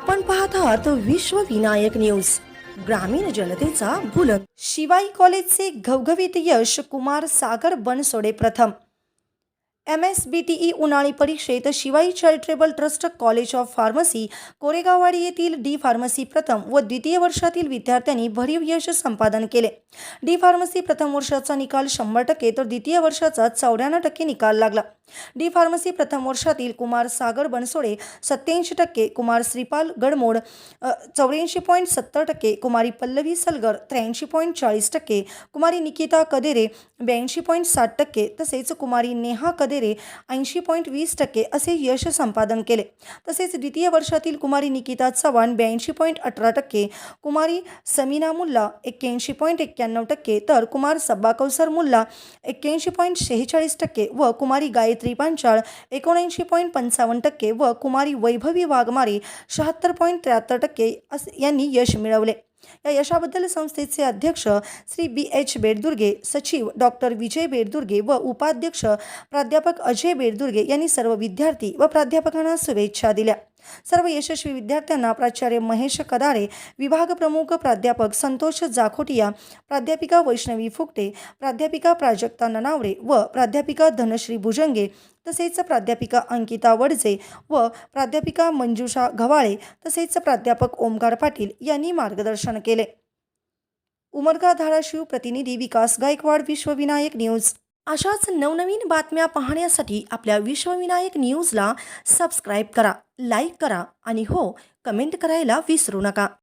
आपण पाहत आहात विश्व विनायक न्यूज. ग्रामीण जनतेचा बुलंद. शिवाई कॉलेजचे घवघवीत यश कुमार सागर बनसोडे प्रथम. M S B T E उन्हाळी परीक्षेत Shivai charitable trust college of pharmacy कोरेगाववाडी येथील डी फार्मसी प्रथम व द्वितीय वर्षातील विद्यार्थ्यांनी भरीव यश संपादन केले. डी फार्मसी प्रथम वर्षाचा निकाल शंभर टक्के तर द्वितीय वर्षाचा चौऱ्याण्णव टक्के निकाल लागला. डी फार्मसी प्रथम वर्षातील कुमार सागर बनसोडे सत्याऐंशी टक्के कुमार श्रीपाल गडमोड चौऱ्याऐंशी पॉईंट सत्तर टक्के कुमारी पल्लवी सलगर त्र्याऐंशी पॉईंट चाळीस टक्के कुमारी निकिता कदेरे ब्याऐंशी पॉईंट साठ टक्के तसेच कुमारी नेहा कदेरे ऐंशी पॉईंट वीस टक्के असे यश संपादन केले. तसेच द्वितीय वर्षातील कुमारी निकिता चव्हाण ब्याऐंशी पॉईंट अठरा टक्के कुमारी समीना मुल्ला एक्क्याऐंशी पॉईंट एक्क्याण्णव टक्के तर कुमार सब्बा कौसर मुल्ला एक्क्याऐंशी पॉईंट शेहेचाळीस टक्के व कुमारी गायत्री पांचाळ एकोणऐंशी पॉईंट पंचावन्न टक्के व कुमारी वैभवी वाघमारे शहात्तर पॉईंट त्र्याहत्तर टक्के अस यांनी यश मिळवले. या यशाबद्दल संस्थेचे अध्यक्ष श्री बी एच बेडदुर्गे सचिव डॉक्टर विजय बेडदुर्गे व उपाध्यक्ष प्राध्यापक अजय बेडदुर्गे यांनी सर्व विद्यार्थी व प्राध्यापकांना शुभेच्छा दिल्या. सर्व यशस्वी विद्यार्थ्यांना प्राचार्य महेश कदारे विभाग प्रमुख प्राध्यापक संतोष जाखोटिया प्राध्यापिका वैष्णवी फुकटे प्राध्यापिका प्राजक्ता ननावरे व प्राध्यापिका धनश्री भुजंगे तसेच प्राध्यापिका अंकिता वडजे व प्राध्यापिका मंजुषा घवाळे तसेच प्राध्यापक ओमकार पाटील यांनी मार्गदर्शन केले. उमरगा धाराशिव प्रतिनिधी विकास गायकवाड विश्वविनायक न्यूज. अशाच नवनवीन बातम्या पाहण्यासाठी आपल्या विश्वविनायक न्यूजला सबस्क्राईब करा लाईक करा आणि हो कमेंट करायला विसरू नका.